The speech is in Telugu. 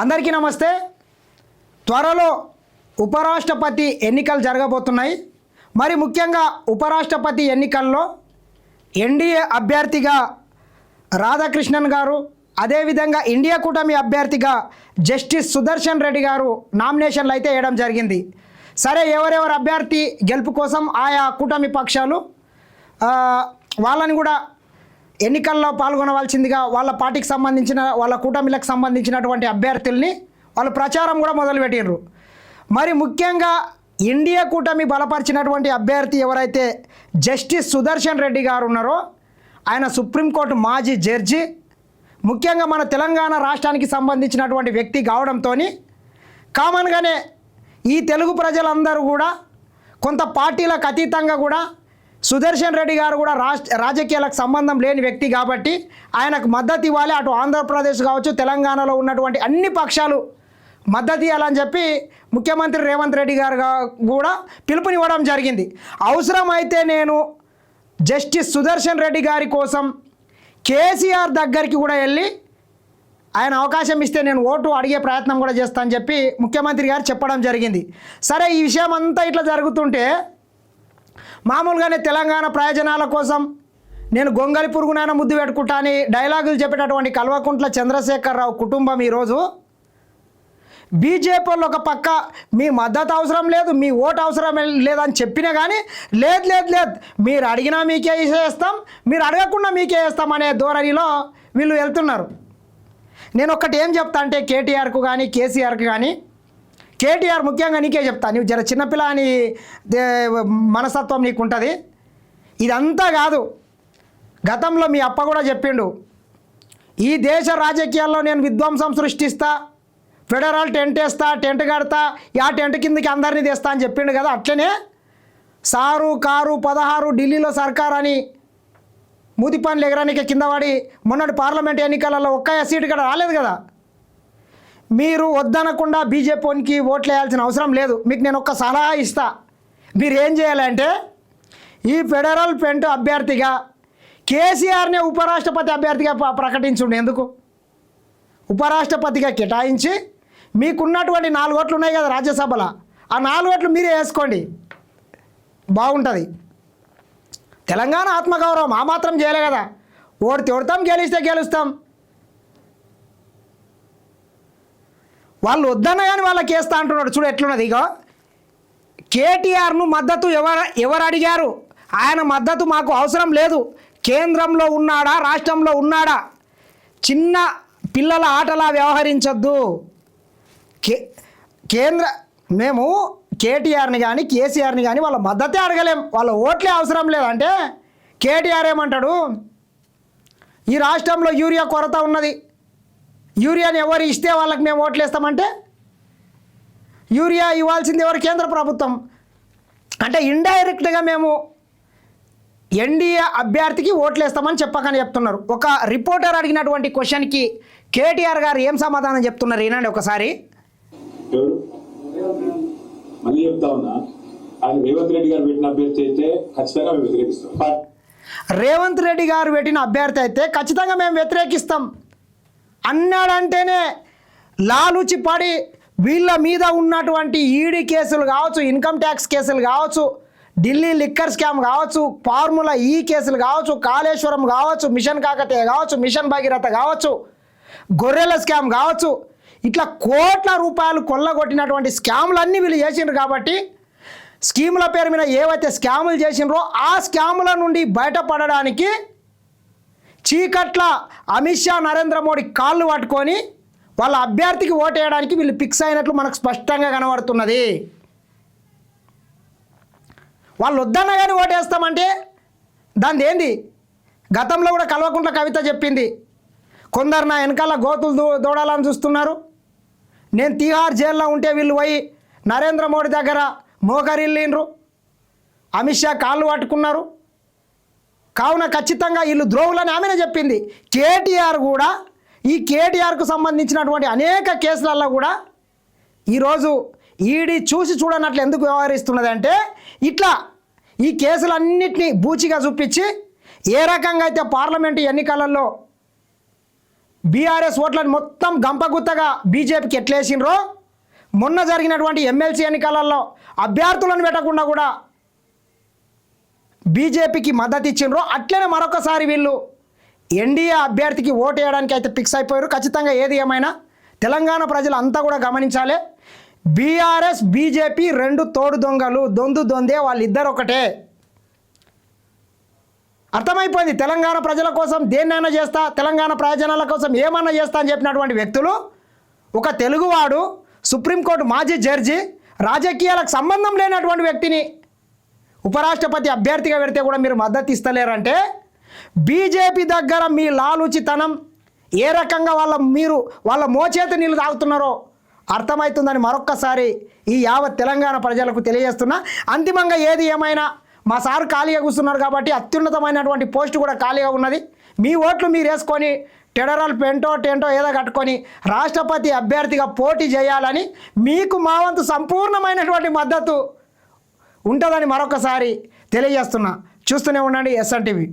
అందరికీ నమస్తే. త్వరలో ఉపరాష్ట్రపతి ఎన్నికలు జరగబోతున్నాయి. మరి ముఖ్యంగా ఉపరాష్ట్రపతి ఎన్నికల్లో ఎన్డీఏ అభ్యర్థిగా రాధాకృష్ణన్ గారు అదేవిధంగా ఇండియా కూటమి అభ్యర్థిగా జస్టిస్ సుదర్శన్ రెడ్డి గారు నామినేషన్లు అయితే వేయడం జరిగింది. సరే ఎవరెవరు అభ్యర్థి గెలుపు కోసం ఆయా కూటమి పక్షాలు? వాళ్ళని కూడా ఎన్నికల్లో పాల్గొనవలసిందిగా వాళ్ళ పార్టీకి సంబంధించిన వాళ్ళ కూటమిలకు సంబంధించినటువంటి అభ్యర్థుల్ని వాళ్ళు ప్రచారం కూడా మొదలుపెట్టిండ్రు మరి ముఖ్యంగా ఇండియా కూటమి బలపరిచినటువంటి అభ్యర్థి ఎవరైతే జస్టిస్ సుదర్శన్ రెడ్డి గారు ఉన్నారో ఆయన సుప్రీంకోర్టు మాజీ జడ్జి ముఖ్యంగా మన తెలంగాణ రాష్ట్రానికి సంబంధించినటువంటి వ్యక్తి కావడంతో కామన్గానే ఈ తెలుగు ప్రజలందరూ కూడా కొంత పార్టీలకు అతీతంగా కూడా సుదర్శన్ రెడ్డి గారు కూడా రాష్ట్ర రాజకీయాలకు సంబంధం లేని వ్యక్తి కాబట్టి ఆయనకు మద్దతు ఇవ్వాలి. అటు ఆంధ్రప్రదేశ్ కావచ్చు తెలంగాణలో ఉన్నటువంటి అన్ని పక్షాలు మద్దతు ఇవ్వాలని చెప్పి ముఖ్యమంత్రి రేవంత్ రెడ్డి గారు కూడా పిలుపునివ్వడం జరిగింది. అవసరమైతే నేను జస్టిస్ సుదర్శన్ రెడ్డి గారి కోసం కేసీఆర్ దగ్గరికి కూడా వెళ్ళి ఆయన అవకాశం ఇస్తే నేను ఓటు అడిగే ప్రయత్నం కూడా చేస్తానని చెప్పి ముఖ్యమంత్రి గారు చెప్పడం జరిగింది. సరే ఈ విషయం అంతా ఇట్లా జరుగుతుంటే మామూలుగానే తెలంగాణ ప్రయోజనాల కోసం నేను గొంగలి పురుగునైనా ముద్దు పెట్టుకుంటా అని డైలాగులు చెప్పేటటువంటి కల్వకుంట్ల చంద్రశేఖరరావు కుటుంబం ఈరోజు. బీజేపీ ఒక పక్క మీ మద్దతు అవసరం లేదు మీ ఓటు అవసరం లేదని చెప్పినా కానీ లేదు లేదు లేదు మీరు అడిగినా మీకే వేస్తాం మీరు అడగకుండా మీకే చేస్తాం అనే ధోరణిలో వీళ్ళు వెళ్తున్నారు. నేను ఒక్కటి ఏం చెప్తా అంటే కేటీఆర్కు కానీ కేసీఆర్కు కానీ కేటీఆర్ ముఖ్యంగా నీకే చెప్తా. నువ్వు జర చిన్నపిల్ల అని దే- మనస్తత్వం నీకు ఉంటుంది ఇదంతా కాదు. గతంలో మీ అప్ప కూడా చెప్పిండు. ఈ దేశ రాజకీయాల్లో నేను విధ్వంసం సృష్టిస్తా ఫెడరల్ టెంట్ వేస్తా టెంట్ కడతా ఆ టెంట్ కిందకి అందరినీ తెస్తా అని చెప్పిండు కదా. అట్లనే సారు కారు పదహారు ఢిల్లీలో సర్కార్ అని మూతి పనులు ఎగరానికి కింద పడి మొన్నటి పార్లమెంట్ ఎన్నికలలో ఒక్క సీటు కూడా రాలేదు కదా. మీరు వద్దనకుండా బీజేపీకి ఓట్లు వేయాల్సిన అవసరం లేదు. మీకు నేను ఒక సలహా ఇస్తా. మీరు ఏం చేయాలంటే ఈ ఫెడరల్ పెంట్ అభ్యర్థిగా కేసీఆర్ని ఉపరాష్ట్రపతి అభ్యర్థిగా ప్రకటించుండి. ఎందుకు? ఉపరాష్ట్రపతిగా కేటాయించి మీకున్నటువంటి నాలుగు ఓట్లు ఉన్నాయి కదా రాజ్యసభలో. ఆ నాలుగు ఓట్లు మీరే వేసుకోండి. బాగుంటుంది. తెలంగాణ ఆత్మగౌరవం ఆ మాత్రం చేయలే కదా. ఓడితే ఓడతాం గెలిస్తే గెలుస్తాం. వాళ్ళు వద్దన్న కానీ వాళ్ళకి వేస్తా అంటున్నాడు. చూడు ఎట్లున్నది ఇక కేటీఆర్ను మద్దతు ఎవరు ఎవరు అడిగారు? ఆయన మద్దతు మాకు అవసరం లేదు. కేంద్రంలో ఉన్నాడా? రాష్ట్రంలో ఉన్నాడా? చిన్న పిల్లల ఆటలా వ్యవహరించద్దు. కే కేంద్ర మేము కేటీఆర్ని కానీ కేసీఆర్ని కానీ వాళ్ళ మద్దతే అడగలేం. వాళ్ళ ఓట్లే అవసరం లేదంటే కేటీఆర్ ఏమంటాడు? ఈ రాష్ట్రంలో యూరియా కొరత ఉన్నది. యూరియాని ఎవరు ఇస్తే వాళ్ళకి మేము ఓట్లు వేస్తామంటే? యూరియా ఇవ్వాల్సింది ఎవరు? కేంద్ర ప్రభుత్వం. అంటే ఇండైరెక్ట్గా మేము ఎన్డీఏ అభ్యర్థికి ఓట్లు వేస్తామని చెప్పకని చెప్తున్నారు. ఒక రిపోర్టర్ అడిగినటువంటి క్వశ్చన్కి కేటీఆర్ గారు ఏం సమాధానం చెప్తున్నారు? ఏనండి ఒకసారి. ఎవరు మళ్ళీ చెప్తా ఉన్నా ఆయన రేవంత్ రెడ్డి గారు పెట్టిన అభ్యర్థి అయితే ఖచ్చితంగా మేము వ్యతిరేకిస్తాం. పా- రేవంత్ రెడ్డి గారు పెట్టిన అభ్యర్థి అయితే ఖచ్చితంగా మేము వ్యతిరేకిస్తాం. అన్నాడంటేనే లాలుచి పడి వీళ్ళ మీద ఉన్నటువంటి ఈడీ కేసులు కావచ్చు ఇన్కమ్ ట్యాక్స్ కేసులు కావచ్చు ఢిల్లీ లిక్కర్ స్కామ్ కావచ్చు ఫార్ములా ఈ కేసులు కావచ్చు కాళేశ్వరం కావచ్చు మిషన్ కాకతీయ కావచ్చు మిషన్ భగీరథ కావచ్చు గొర్రెల స్కామ్ కావచ్చు ఇట్లా కోట్ల రూపాయలు కొల్లగొట్టినటువంటి స్కాములన్నీ వీళ్ళు చేసిండ్రు కాబట్టి స్కీముల పేరు మీద ఏవైతే స్కాములు చేసిండ్రో ఆ స్కాముల నుండి బయటపడడానికి చీకట్ల అమిత్ షా నరేంద్ర మోడీ కాళ్ళు పట్టుకొని వాళ్ళ అభ్యర్థికి ఓటేయడానికి వీళ్ళు ఫిక్స్ అయినట్లు మనకు స్పష్టంగా కనబడుతున్నది. వాళ్ళు వద్దన్నా కానీ ఓటేస్తామంటే దాని ఏంది? గతంలో కూడా కల్వకుంట్ల కవిత చెప్పింది కొందరు నా వెనకాల గోతులు దూ దూడాలని చూస్తున్నారు. నేను తిహార్ జైల్లో ఉంటే వీళ్ళు పోయి నరేంద్ర మోడీ దగ్గర మోకరిల్లిండ్రు. అమిత్ షా కాళ్ళు పట్టుకున్నారు. కావున ఖచ్చితంగా వీళ్ళు ద్రోహులని ఆమెనే చెప్పింది. కేటీఆర్ కూడా ఈ కేటీఆర్కు సంబంధించినటువంటి అనేక కేసులలో కూడా ఈరోజు ఈడీ చూసి చూడనట్లు ఎందుకు వ్యవహరిస్తున్నది అంటే ఇట్లా ఈ కేసులన్నింటినీ బూచిగా చూపించి ఏ రకంగా అయితే పార్లమెంటు ఎన్నికలలో బీఆర్ఎస్ ఓట్లను మొత్తం గంపగుత్తగా బీజేపీకి ఎట్లేసిండ్రో మొన్న జరిగినటువంటి ఎమ్మెల్సీ ఎన్నికలలో అభ్యర్థులను పెట్టకుండా కూడా బీజేపీకి మద్దతు ఇచ్చిండ్రో అట్లనే మరొకసారి వీళ్ళు ఎన్డీఏ అభ్యర్థికి ఓటు వేయడానికి అయితే ఫిక్స్ అయిపోయారు. ఖచ్చితంగా ఏది ఏమైనా తెలంగాణ ప్రజలు అంతా కూడా గమనించాలి. బీఆర్ఎస్ బీజేపీ రెండు తోడు దొంగలు దొందు దొందే వాళ్ళిద్దరు ఒకటే. అర్థమైపోయింది? తెలంగాణ ప్రజల కోసం దేన్నైనా చేస్తా తెలంగాణ ప్రయోజనాల కోసం ఏమన్నా చేస్తా అని చెప్పినటువంటి వ్యక్తులు ఒక తెలుగువాడు సుప్రీంకోర్టు మాజీ జడ్జి రాజకీయాలకు సంబంధం లేనటువంటి వ్యక్తిని ఉపరాష్ట్రపతి అభ్యర్థిగా పెడితే కూడా మీరు మద్దతు ఇస్తలేరంటే బీజేపీ దగ్గర మీ లాలుచితనం ఏ రకంగా వాళ్ళ మీరు వాళ్ళ మోచేతి నీళ్ళు తాగుతున్నారో అర్థమవుతుందని మరొక్కసారి ఈ యావత్ తెలంగాణ ప్రజలకు తెలియజేస్తున్నా. అంతిమంగా ఏది ఏమైనా మా సారు ఖాళీగా కూర్చున్నారు కాబట్టి అత్యున్నతమైనటువంటి పోస్ట్ కూడా ఖాళీగా ఉన్నది. మీ ఓట్లు మీరు వేసుకొని టెడరల్ పెంటో టెంటో ఏదో కట్టుకొని రాష్ట్రపతి అభ్యర్థిగా పోటీ చేయాలని మీకు మా వంతు సంపూర్ణమైనటువంటి మద్దతు ఉంటుందని మరొకసారి తెలియజేస్తున్నా. చూస్తూనే ఉండండి ఎస్ఎన్ టీవీ.